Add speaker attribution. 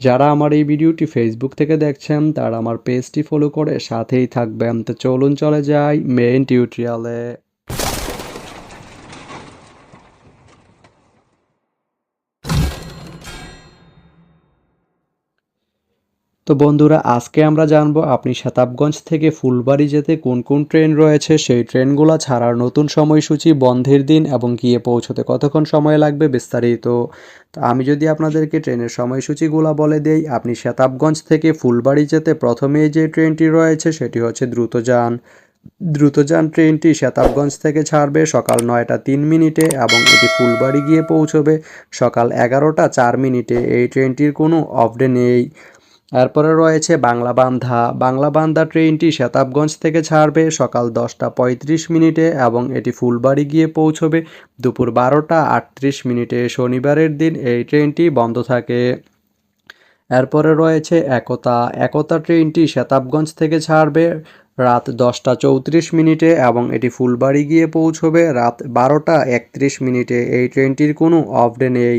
Speaker 1: যারা আমার এই ভিডিওটি ফেসবুক থেকে দেখছেন, তারা আমার পেজটি ফলো করে সাথেই থাকবেন। তো চলুন চলে যাই মেইন টিউটোরিয়ালে তো বন্ধুরা, আজকে আমরা জানব আপনি শতাবগঞ্জ থেকে ফুলবাড়ি যেতে কোন কোন ট্রেন রয়েছে? সেই ট্রেনগুলো ছাড়ার নতুন সময়সূচি বন্ধের দিন এবং গিয়ে পৌঁছতে কতক্ষণ সময় লাগবে বিস্তারিত? তো আমি যদি আপনাদেরকে ট্রেনের সময়সূচিগুলো বলে দেই, আপনি শতাবগঞ্জ থেকে ফুলবাড়ি যেতে প্রথমেই যে ট্রেনটি রয়েছে সেটি হচ্ছে দ্রুতযান। দ্রুতযান ট্রেনটি শতাবগঞ্জ থেকে ছাড়বে সকাল নয়টা তিন মিনিটে এবং এটি ফুলবাড়ি গিয়ে পৌঁছবে সকাল এগারোটা চার মিনিটে। এই ট্রেনটির কোনো অফডে নেই। এরপরে রয়েছে বাংলা বান্ধা বাংলা বান্ধা ট্রেনটি শতাবগঞ্জ থেকে ছাড়বে সকাল দশটা পঁয়ত্রিশ মিনিটে এবং এটি ফুলবাড়ি গিয়ে পৌঁছবে দুপুর বারোটা আটত্রিশ মিনিটে। শনিবারের দিন এই ট্রেনটি বন্ধ থাকে। এরপরে রয়েছে একতা। একতা ট্রেনটি শতাবগঞ্জ থেকে ছাড়বে রাত দশটা চৌত্রিশ মিনিটে এবং এটি ফুলবাড়ি গিয়ে পৌঁছবে রাত বারোটা একত্রিশ মিনিটে। এই ট্রেনটির কোনো অফ ডে নেই।